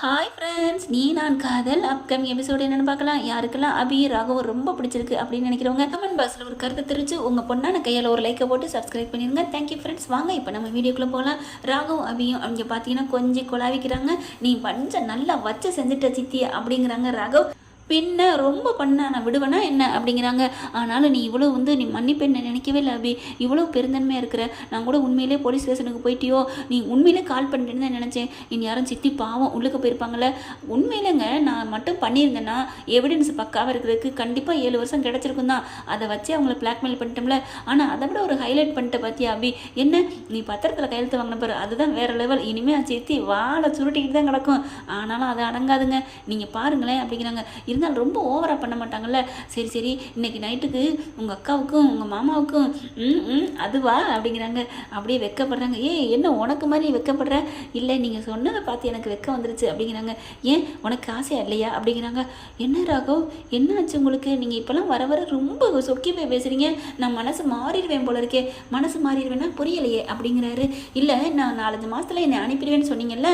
Hi friends நீ நான் காதல். அப்கமிங் எபிசோடு என்னென்னு பார்க்கலாம். யாருக்கெல்லாம் அபி ராகவ் ரொம்ப பிடிச்சிருக்கு அப்படின்னு நினைக்கிறவங்க கமெண்ட் பாக்ஸில் ஒரு கருத்தை தெரிஞ்சு உங்கள் பொண்ணான கையால் ஒரு லைக்கை போட்டு சப்ஸ்கிரைப் பண்ணிடுங்க தேங்க்யூ ஃப்ரெண்ட்ஸ் வாங்க இப்போ நம்ம வீடியோக்குள்ளே போகலாம் ராகவ் அபியும் அவங்க பார்த்தீங்கன்னா கொஞ்சம் குழாவிக்கிறாங்க. நீ பஞ்ச நல்லா வச்சு செஞ்சுட்ட சித்தி அப்படிங்கிறாங்க ராகவ். பின்ன ரொம்ப பண்ண நான் விடுவேனா என்ன அப்படிங்கிறாங்க. ஆனாலும் நீ இவ்வளோ வந்து நீ மன்னிப்பெண்ணை நினைக்கவே இல்லை அபி. இவ்வளோ பெருந்தன்மையாக இருக்கிற. நான் கூட உண்மையிலே போலீஸ் ஸ்டேஷனுக்கு போயிட்டியோ? நீ உண்மையிலே கால் பண்ணிட்டேன்னு தான் நினச்சேன். இனி யாரும் சித்தி பாவம் உள்ளுக்கு போயிருப்பாங்களே உண்மையிலேங்க நான் மட்டும் பண்ணியிருந்தேன்னா எவிடன்ஸ் பக்காவாக இருக்கிறதுக்கு கண்டிப்பாக ஏழு வருஷம் கிடச்சிருக்கும் தான். அதை வச்சு அவங்கள பிளாக்மெயில் பண்ணிட்டோம்ல. ஆனால் அதை விட ஒரு ஹைலைட் பண்ணிட்ட பார்த்தியா அபி? என்ன? நீ பத்திரத்தில் கையெழுத்து வாங்கின பாரு. அதுதான் வேறு லெவல் இனிமேல் சித்தி வாழை சுருட்டிக்கிட்டு தான் கிடக்கும். ஆனாலும் அது அடங்காதுங்க. நீங்கள் பாருங்களேன் அப்படிங்கிறாங்க. இருந்தாலும் ரொம்ப ஓவராக பண்ண மாட்டாங்கல்ல? சரி சரி இன்னைக்கு நைட்டுக்கு உங்கள் அக்காவுக்கும் உங்கள் மாமாவுக்கும் ம் ம் அதுவா? அப்படிங்கிறாங்க. அப்படியே வெக்கப்படுறாங்க. ஏ என்ன உனக்கு மாதிரி வெக்கப்படுற? இல்லை நீங்கள் சொன்னதை பார்த்து எனக்கு வெக்க வந்துருச்சு அப்படிங்கிறாங்க. ஏன்? உனக்கு ஆசையா இல்லையா? அப்படிங்கிறாங்க. என்ன ராகவ்? என்ன ஆச்சு உங்களுக்கு? நீங்கள் இப்போலாம் வர வர ரொம்ப சொக்கி போய் பேசுகிறீங்க நான் மனசு மாறிடுவேன் போல இருக்கே. மனசு மாறிடுவேன்னா புரியலையே அப்படிங்கிறாரு. இல்லை நான் நாலஞ்சு மாதத்தில் என்னை அனுப்பிடுவேன்னு சொன்னீங்கல்ல?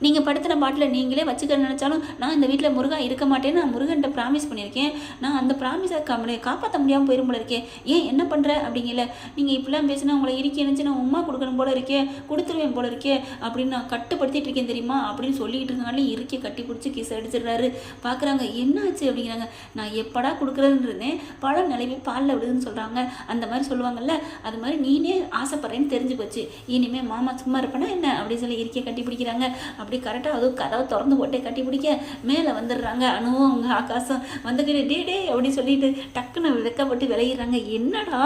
நீங்கள் படுத்துகிற பாட்டில் நீங்களே வச்சுக்க நினச்சாலும் நான் இந்த வீட்டில் முருகா இருக்க மாட்டேன்னு நான் முருகன்ட்ட ப்ராமிஸ் பண்ணியிருக்கேன். நான் அந்த ப்ராமிஸை கம்மி காப்பாற்ற முடியாமல் போயிரும் போல இருக்கேன் ஏன் என்ன பண்ணுற அப்படிங்கல. நீங்கள் இப்படிலாம் பேசினா உங்களை இறுக்கி நினச்சி நான் உமா கொடுக்கணும் போல இருக்கே. கொடுத்துருவேன் போல இருக்கே. அப்படின்னு நான் கட்டுப்படுத்திட்டு இருக்கேன் தெரியுமா? அப்படின்னு சொல்லிட்டு இருக்காங்களே இருக்கே கட்டி பிடிச்சி கிஸ் அடிச்சிடுறாரு. பார்க்குறாங்க என்ன ஆச்சு அப்படிங்கிறாங்க. நான் எப்படா கொடுக்குறதுன்னு இருந்தேன். பழம் நிலைமை பாலில் விடுதுன்னு சொல்கிறாங்க அந்த மாதிரி சொல்லுவாங்கல்ல. அது மாதிரி நீனே ஆசைப்படுறேன்னு தெரிஞ்சு போச்சு. இனிமேல் மாமா சும்மா இருப்பேனா என்ன? அப்படின்னு சொல்லி இருக்கே கட்டி பிடிக்கிறாங்க. அப்படி அப்படி கரெக்டாக அதுவும் கதவை திறந்து போட்டே கட்டி பிடிக்க மேலே வந்துடுறாங்க. அணுவும் அவங்க ஆகாசம் வந்துக்கிட்டு டே டே அப்படின்னு சொல்லிட்டு டக்குன்னு வெக்கப்பட்டு விளையிடுறாங்க என்னடா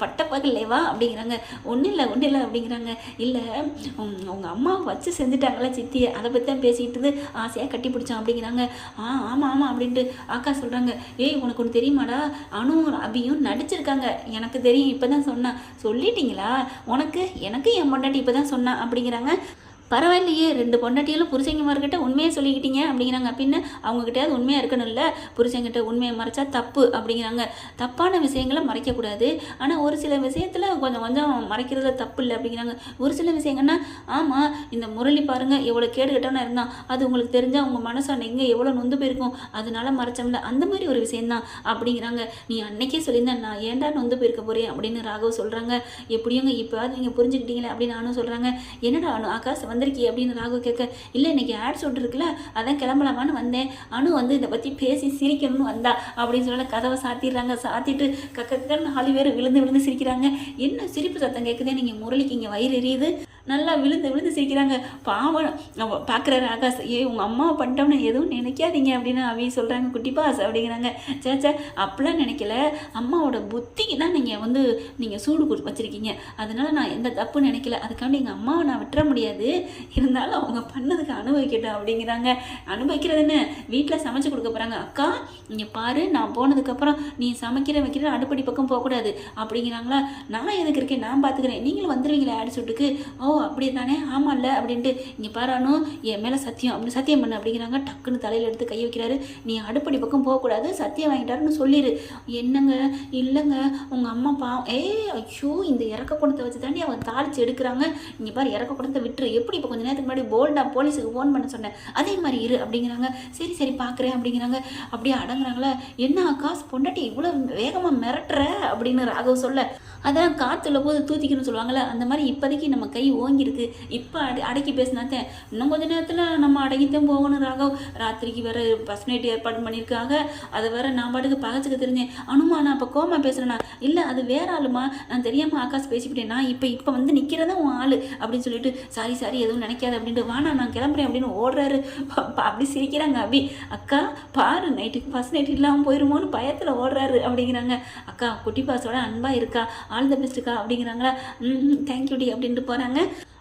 பட்டப்பகல்லேவா அப்படிங்கிறாங்க. ஒன்றும் இல்லை ஒன்றும் இல்லை அப்படிங்கிறாங்க. இல்லை உங்கள் அம்மாவை வச்சு செஞ்சுட்டாங்களா சித்தியை அதை பற்றி தான் பேசிக்கிட்டு ஆசையாக கட்டி பிடிச்சான் அப்படிங்கிறாங்க. ஆ ஆமாம் ஆமாம் அப்படின்ட்டு ஆக்கா சொல்கிறாங்க ஏய் உனக்கு ஒன்று தெரியுமாடா? அணுவும் அபியும் நடிச்சிருக்காங்க. எனக்கு தெரியும் இப்போ தான் சொன்னான் சொல்லிட்டீங்களா? உனக்கு எனக்கு என் பொண்டாட்டி இப்போ தான் சொன்னான் அப்படிங்கிறாங்க. பரவாயில்லையே ரெண்டு பொண்டாட்டியெல்லாம் புருஷங்கமார்கிட்ட உண்மையை சொல்லிக்கிட்டீங்க அப்படிங்கிறாங்க. பின்ன அவங்ககிட்டயாவது உண்மையாக இருக்கணும்ல? புருஷங்கிட்ட உண்மையை மறைச்சா தப்பு அப்படிங்கிறாங்க. தப்பான விஷயங்களை மறைக்கக்கூடாது. ஆனால் ஒரு சில விஷயத்தில் கொஞ்சம் கொஞ்சம் மறைக்கிறதுல தப்பு இல்லை அப்படிங்கிறாங்க. ஒரு சில விஷயங்கள்னா ஆமாம் இந்த முரளி பாருங்கள் எவ்வளோ கேடுகட்டவனா இருந்தான். அது உங்களுக்கு தெரிஞ்சால் உங்கள் மனசான எங்கே எவ்வளோ நொந்து போயிருக்கும். அதனால மறைச்சோம்ல அந்த மாதிரி ஒரு விஷயம்தான் அப்படிங்கிறாங்க. நீ அன்னைக்கே சொல்லியிருந்தேன் நான் ஏன்டா நொந்து போயிருக்க போகிறேன் அப்படின்னு ராகவ் சொல்கிறாங்க எப்படியோங்க இப்போ நீங்கள் புரிஞ்சுக்கிட்டீங்களே அப்படின்னு நானும் சொல்கிறாங்க என்னடா அனு ஆகாஷ் வந்திருக்கீ அப்படின்னு ராகு கேட்க இல்லை இன்னைக்கு ஆட் ஷூட் இருக்குல்ல அதான் கிளம்பலாமான்னு வந்தேன். அனு வந்து இதை பற்றி பேசி சிரிக்கணும்னு வந்தா அப்படின்னு சொல்ல கதவை சாத்திடுறாங்க. சாத்திட்டு கக்கன்னு நாலு பேர் விழுந்து விழுந்து சிரிக்கிறாங்க. என்ன சிரிப்பு சத்தம் கேட்குதே நீங்கள் முரளிக்கு இங்கே வயிறு எரியுது. நல்லா விழுந்து விழுந்து சிரிக்கிறாங்க. பாவம் பார்க்குறாரு ஆகாஷ். ஏ உங்கள் அம்மா பண்ணிட்டோம்னு எதுவும் நினைக்காதீங்க அப்படின்னு அவி சொல்கிறாங்க குட்டி பாஸ் அப்படிங்கிறாங்க. சேச்சா அப்படிலாம் நினைக்கல. அம்மாவோட புத்திக்கு தான் நீங்கள் வந்து நீங்கள் சூடு கொடு வச்சுருக்கீங்க. அதனால் நான் எந்த தப்பு நினைக்கல. அதுக்காண்டி எங்கள் அம்மாவை நான் விட்டுற முடியாது. இருந்தாலும் அவங்க பண்ணதுக்கு அனுபவிக்கட்டும் அப்படிங்கிறாங்க. அனுபவிக்கிறது என்ன? வீட்டில் சமைச்சு கொடுக்க போகிறாங்க அக்கா நீங்கள் பாரு நான் போனதுக்கப்புறம் நீ சமைக்கிற வைக்கிற அடுப்படி பக்கம் போகக்கூடாது அப்படிங்கிறாங்களா? நான் எதுக்கு இருக்கேன்? நான் பார்த்துக்கிறேன் நீங்களும் வந்துடுவீங்களே ஆடி சுட்டுக்கு ஓ அப்படி தானே ஆமாம்ல அப்படின்ட்டு இங்கே பாரானோ என் மேலே சத்தியம் அப்படின்னு சத்தியம் பண்ணு அப்படிங்கிறாங்க. டக்குன்னு தலையில் எடுத்து கை வைக்கிறாரு. நீ அடுப்படி பக்கம் போகக்கூடாது சத்தியம் வாங்கிட்டாருன்னு சொல்லிடு என்னங்க? இல்லைங்க. உங்கள் அம்மா பாவம் ஏ ஐயோ இந்த இறக்க குணத்தை வச்சு தாண்டி அவங்க தாளிச்சு எடுக்கிறாங்க. இங்கே பாரு இறக்க குணத்தை விட்டுரு. எப்படி இப்போ கொஞ்சம் நேரத்துக்கு முன்னாடி போல்டாக போலீஸுக்கு ஃபோன் பண்ண சொன்னேன் அதே மாதிரி இரு அப்படிங்கிறாங்க. சரி சரி பார்க்குறேன் அப்படிங்கிறாங்க. அப்படியே அடங்குறாங்களா. என்ன காசு பொண்டாட்டி இவ்வளோ வேகமாக மிரட்டுற? அப்படின்னு ராகவ் சொல்ல. அதான் காற்றுல போது தூத்திக்கணும்னு சொல்லுவாங்கள்ல அந்த மாதிரி இப்போதைக்கு நம்ம கை ஓங்கியிருக்கு. இப்போ அடி அடக்கி பேசினாத்தேன் இன்னும் கொஞ்ச நேரத்தில் நம்ம அடங்கித்தான் போகணும் ராகவ். ராத்திரிக்கு வேற பஸ் நைட் ஏற்பாடு பண்ணியிருக்காங்க அதை வேற நான் பாட்டுக்கு பகச்சுக்க தெரிஞ்சேன். அனுமா நான் இப்போ கோமா பேசுகிறேன்னா இல்லை அது வேற ஆளுமா? நான் தெரியாமல் ஆகாஷ் பேசிவிட்டேன். நான் இப்போ இப்போ வந்து நிற்கிறதா உன் ஆள் அப்படின்னு சொல்லிட்டு சாரி சாரி எதுவும் நினைக்காது அப்படின்ட்டு வானா நான் கிளம்புறேன் அப்படின்னு ஓடுறாரு. அப்படி சிரிக்கிறாங்க அபி. அக்கா பாரு நைட்டுக்கு ஃபஸ்ட் நைட் இல்லாமல் போயிருமோன்னு பயத்தில் ஓடுறாரு அப்படிங்கிறாங்க. அக்கா குட்டி பாஸோட அன்பாக இருக்கா? ஆல் த பெஸ்ட்டுக்கா அப்படிங்கிறாங்களா. ம் தேங்க்யூடி அப்படின்ட்டு போகிறாங்க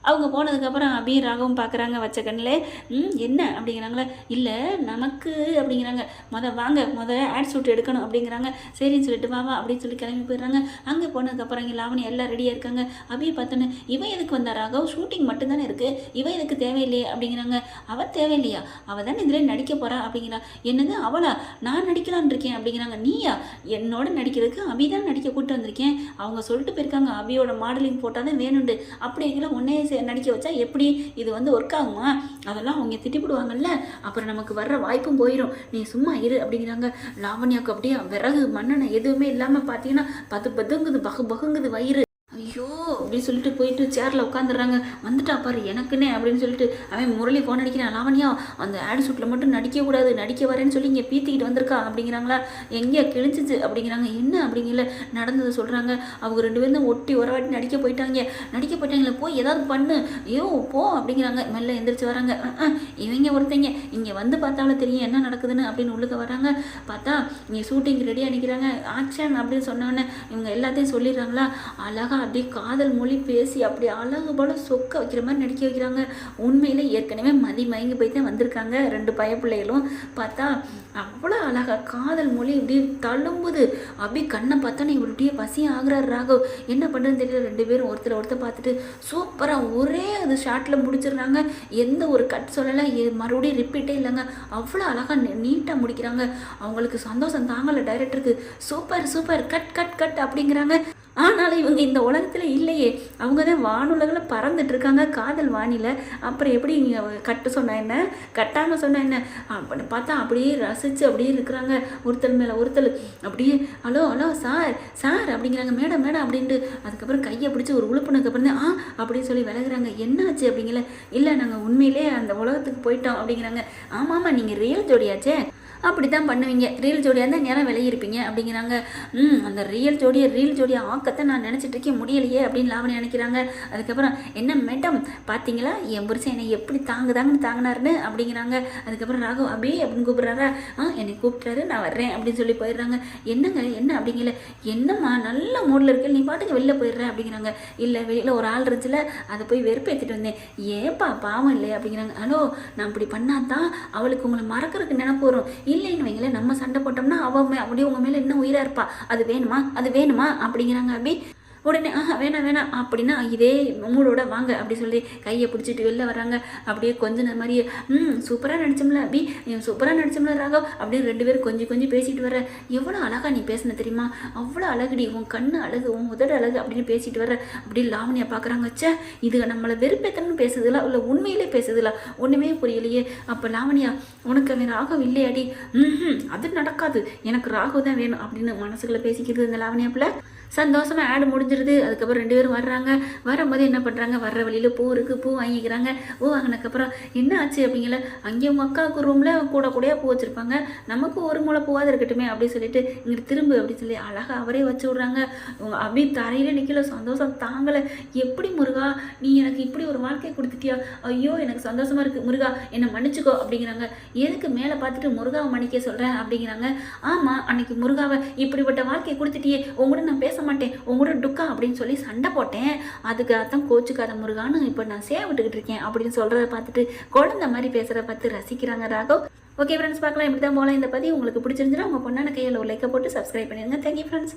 அவங்க போனதுக்கப்புறம் அபி ராகவும் பார்க்குறாங்க வச்ச கண்ணில். ம் என்ன? அப்படிங்கிறாங்களே. இல்லை நமக்கு அப்படிங்கிறாங்க. மொதல் வாங்க மொதல் ஆட் ஷூட் எடுக்கணும் அப்படிங்கிறாங்க. சரின்னு சொல்லிட்டு வா வா அப்படின்னு சொல்லி கிளம்பி போயிடுறாங்க. அங்கே போனதுக்கப்புறம் இங்கே லாவணி எல்லாம் ரெடியாக இருக்காங்க. அபியை பார்த்தோன்னு இவன் எதுக்கு வந்தா ராகவ்? ஷூட்டிங் மட்டும்தானே இருக்குது இவன் எதுக்கு தேவையில்லையே? அப்படிங்கிறாங்க. அவள் தேவையில்லையா? அவள் தானே இதில் நடிக்க போகிறா அப்படிங்கிறா. என்னது அவளா? நான் நடிக்கலான்னு இருக்கேன் அப்படிங்கிறாங்க. நீயா? என்னோட நடிக்கிறதுக்கு அபி தான் நடிக்க கூட்டு வந்திருக்கேன். அவங்க சொல்லிட்டு போயிருக்காங்க. அபியோட மாடலிங் போட்டால் தான் வேணுண்டு. அப்படிங்கிற உன்னையே நடிக்க வச்சா எப்படி இது வந்து ஒர்க் ஆகுமா? அதெல்லாம் அவங்க திட்டிப்பிடுவாங்கல்ல. அப்புறம் நமக்கு வர்ற வாய்ப்பும் போயிடும் நீ சும்மா இரு அப்படிங்கிறாங்க. லாவண்யாவுக்கு அப்படியே விறகு மண்ணெண்ணெய் எதுவுமே இல்லாமல் பார்த்தீங்கன்னா பத்து பதுங்குது பகு பகுங்குது வயிறு. ஐயோ! அப்படின்னு சொல்லிட்டு போயிட்டு சேரில் உட்காந்துடுறாங்க வந்துட்டா பாரு எனக்குன்னே அப்படின்னு சொல்லிட்டு அவன் முரளி ஃபோன் அடிக்கிறான். லாவண்யா அந்த ஆட் சூட்டில் மட்டும் நடிக்கக்கூடாது நடிக்க வரேன்னு சொல்லி இங்கே பீத்திக்கிட்டு வந்திருக்கா அப்படிங்கிறாங்களா? எங்கேயா கிழிச்சிச்சு அப்படிங்கிறாங்க. என்ன அப்படிங்கல நடந்ததை சொல்கிறாங்க அவங்க ரெண்டு பேரும் தான் ஒட்டி உறவாட்டி நடிக்க போயிட்டாங்க. நடிக்க போயிட்டாங்களே போய் ஏதாவது பண்ணு. ஐயோ போ அப்படிங்கிறாங்க. மெல்ல எந்திரிச்சு வராங்க. இவங்க ஒருத்தங்க. இங்கே வந்து பார்த்தாலும் தெரியும் என்ன நடக்குதுன்னு அப்படின்னு உள்ளுக்க வராங்க. பார்த்தா இங்கே ஷூட்டிங் ரெடியாக நிற்கிறாங்க ஆக்ஷன் அப்படின்னு சொன்னோன்னே இவங்க எல்லாத்தையும் சொல்லிடுறாங்களா? அழகா அப்படியே காதல் மொழி பேசி அப்படி அழகு போல சொக்க வைக்கிற மாதிரி நடிக்க வைக்கிறாங்க. உண்மையில் ஏற்கனவே மதி மயங்கி போய் தான் வந்திருக்காங்க. ரெண்டு பய பிள்ளைகளும் பார்த்தா அவ்வளோ அழகாக காதல் மொழி இப்படி தழும்புது அப்படியே கண்ணை பார்த்தா இப்படியே பசி ஆகிறார் ராகவ். என்ன பண்ணுறதுன்னு தெரியல. ரெண்டு பேரும் ஒருத்தர் ஒருத்தர் பார்த்துட்டு சூப்பராக ஒரே அது ஷார்ட்டில் முடிச்சிடுறாங்க. எந்த ஒரு கட் சொல்லலை. மறுபடியும் ரிப்பீட்டே இல்லைங்க. அவ்வளோ அழகாக நீட்டாக முடிக்கிறாங்க. அவங்களுக்கு சந்தோஷம் தாங்கலை டைரக்டருக்கு super super cut cut cut அப்படிங்கிறாங்க. ஆனாலும் இவங்க இந்த உலகத்தில் இல்லையே. அவங்க தான் வானுலகில் பறந்துட்டு இருக்காங்க காதல் வானில. அப்புறம் எப்படி கட்டு சொன்ன என்ன? கட்டாமல் சொன்ன என்ன? அப்படி பார்த்தா அப்படியே ரசித்து அப்படியே இருக்கிறாங்க. ஒருத்தர் மேலே ஒருத்தர். அப்படியே ஹலோ ஹலோ சார் சார் அப்படிங்கிறாங்க. மேடம் மேடம் அப்படின்ட்டு அதுக்கப்புறம் கையை பிடிச்சி ஒரு உழுப்புனதுக்கு அப்புறம் தான் ஆ அப்படின்னு சொல்லி விலகுறாங்க. என்னாச்சு? அப்படிங்கல. இல்லை நாங்கள் உண்மையிலே அந்த உலகத்துக்கு போயிட்டோம் அப்படிங்கிறாங்க. ஆமாம் ஆமாம் நீங்கள் ரியல் ஜோடியாச்சே. அப்படி தான் பண்ணுவீங்க. ரீல் ஜோடியாக இருந்தால் நேரம் விலகிருப்பீங்க அப்படிங்கிறாங்க. ம் அந்த ரியல் ஜோடியை ரீல் ஜோடியை ஆக்கத்தை நான் நினச்சிட்டு இருக்கேன். முடியலையே அப்படின்னு லாவணி நினைக்கிறாங்க. அதுக்கப்புறம் என்ன மேடம் பார்த்தீங்களா என் புருஷன் என்னை எப்படி தாங்குதாங்கன்னு தாங்கினாருன்னு அப்படிங்கிறாங்க. அதுக்கப்புறம் ராகு அப்படியே அப்படின்னு கூப்பிட்றாரா? ஆ என்னை கூப்பிட்றாரு நான் வர்றேன் அப்படின்னு சொல்லி போயிடுறாங்க. என்னங்க என்ன அப்படிங்கல? என்னம்மா நல்ல மூடில் இருக்க நீ பாட்டுக்கு வெளில போயிடுற அப்படிங்கிறாங்க. இல்லை வெளியில் ஒரு ஆள் இருந்துச்சுல அதை போய் வெறுப்பேற்றிட்டு வந்தேன். ஏப்பா பாவம் இல்லை அப்படிங்கிறாங்க. ஹலோ நான் இப்படி பண்ணாதான் அவளுக்கு உங்களை மறக்கறதுக்கு நினைப்பு வரும். இல்லைன்னு வைங்களேன் நம்ம சண்டை போட்டோம்னா அவ அப்படியே உங்கள் மேலே இன்னும் உயிரா இருப்பா. அது வேணுமா? அது வேணுமா? அப்படிங்கிறாங்க அப்படி. உடனே ஆஹா வேணாம் வேணாம். அப்படின்னா இதே மூடோட வாங்க அப்படி சொல்லி கையை பிடிச்சிட்டு வெளில வராங்க அப்படியே கொஞ்சம் மாதிரியே ம் சூப்பராக நடிச்சோம்ல அபி. சூப்பராக நடிச்சோம்ல ராகவ். அப்படியே ரெண்டு பேரும் கொஞ்சம் கொஞ்சம் பேசிட்டு வர எவ்வளோ அழகா நீ பேசின தெரியுமா? அவ்வளோ அழகுடி. உன் கண்ணு அழகு உன் உதடு அழகு அப்படின்னு பேசிட்டு வர அப்படி லாவணியா பார்க்குறாங்க சே இது நம்மளை வெறுப்பேத்தனு பேசுதுல இல்லை உண்மையிலே பேசுதுல? ஒன்றுமே புரியலையே. அப்போ லாவணியா உனக்கு அவன் ராகவ் இல்லையாடி? ம் அது நடக்காது. எனக்கு ராகவ் தான் வேணும் அப்படின்னு மனசுக்குள்ளே பேசிக்கிறது இந்த லாவணியாப்புல சந்தோஷமாக ஆடு முடிஞ்சிருது அதுக்கப்புறம் ரெண்டு பேரும் வர்றாங்க. வரும்போது என்ன பண்ணுறாங்க வர்ற வழியில் பூ இருக்குது பூ வாங்கிக்கிறாங்க. பூ வாங்கினதுக்கப்புறம் என்ன ஆச்சு அப்படிங்கல? அங்கே உங்கள் அக்காவுக்கு ரூமில் கூட கூடயா பூ வச்சுருப்பாங்க. நமக்கு ஒரு முளை பூவாது இருக்கட்டுமே அப்படின்னு சொல்லிட்டு இங்கிட்டு திரும்பு அப்படின்னு சொல்லி அழகாக அவரே வச்சு விட்றாங்க. உங்க அபி தரையில நிற்கல சந்தோஷம் தாங்கலை. எப்படி முருகா? நீ எனக்கு இப்படி ஒரு வாழ்க்கையை கொடுத்துட்டியா? ஐயோ எனக்கு சந்தோஷமாக இருக்குது முருகா என்னை மன்னிச்சுக்கோ அப்படிங்கிறாங்க. எதுக்கு மேலே பார்த்துட்டு முருகாவை மன்னிக்க சொல்கிறேன் அப்படிங்கிறாங்க. ஆமாம் அன்னைக்கு முருகாவை இப்படிப்பட்ட வாழ்க்கையை கொடுத்துட்டியே. உங்கூட நான் பேச மாட்டேன். உங்களோட டுக்கா அப்படின்னு சொல்லி சண்டை போட்டேன். அதுக்கு அர்த்தம் கோச்சுக்காத முருகான்னு இப்போ நான் சேவ விட்டுக்கிட்டு இருக்கேன் அப்படின்னு சொல்கிறத பார்த்துட்டு குழந்தை மாதிரி பேசுகிறத பார்த்து ரசிக்கிறாங்க ராகவ். ஓகே ஃப்ரெண்ட்ஸ் பார்க்கலாம். இப்படி தான் போகலாம் இந்த பதிவு உங்களுக்கு பிடிச்சிருந்துச்சுன்னா உங்கள் பொண்ணான கையில் ஒரு லைக்கை போட்டு சப்ஸ்கிரைப் பண்ணிடுங்க. Thank you friends